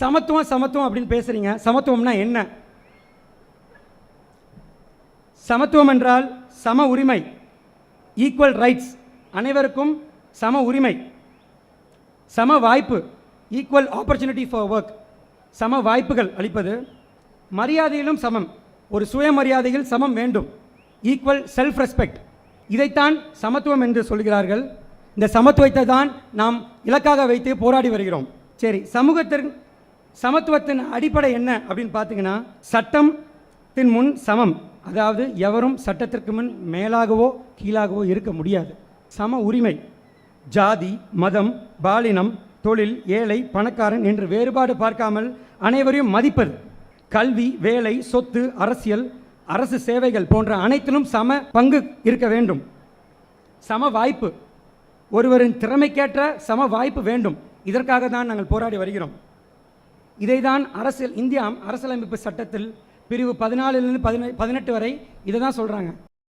சமத்துவம் சமத்துவம் அப்படின்னு பேசுகிறீங்க சமத்துவம்னா என்ன? சமத்துவம் என்றால் சம உரிமை ஈக்குவல் ரைட்ஸ் அனைவருக்கும் சம உரிமை சம வாய்ப்பு ஈக்குவல் ஆப்பர்ச்சுனிட்டி ஃபார் ஒர்க் சம வாய்ப்புகள் அளிப்பது மரியாதையிலும் சமம். ஒரு சுயமரியாதையில் சமம் வேண்டும். ஈக்குவல் செல்ஃப் ரெஸ்பெக்ட் இதைத்தான் சமத்துவம் என்று சொல்கிறார்கள். இந்த சமத்துவத்தை தான் நாம் இலக்காக வைத்து போராடி வருகிறோம். சரி சமூகத்தின் சமத்துவத்தின் அடிப்படை என்ன அப்படின்னு பார்த்தீங்கன்னா சட்டத்தின் முன் சமம். அதாவது எவரும் சட்டத்திற்கு முன் மேலாகவோ கீழாகவோ இருக்க முடியாது. சம உரிமை ஜாதி மதம் பாலினம் தொழில் ஏழை பணக்காரன் என்று வேறுபாடு பார்க்காமல் அனைவரையும் மதிப்பது. கல்வி வேலை சொத்து அரசியல் அரசு சேவைகள் போன்ற அனைத்திலும் சம பங்கு இருக்க வேண்டும். சம வாய்ப்பு. ஒருவரின் திறமைக்கேற்ற சம வாய்ப்பு வேண்டும். இதற்காக தான் நாங்கள் போராடி வருகிறோம். இதைதான் அரசியல் இந்தியா அரசியலமைப்பு சட்டத்தில் பிரிவு பதினாலிலிருந்து பதினெட்டு வரை இதை தான் சொல்கிறாங்க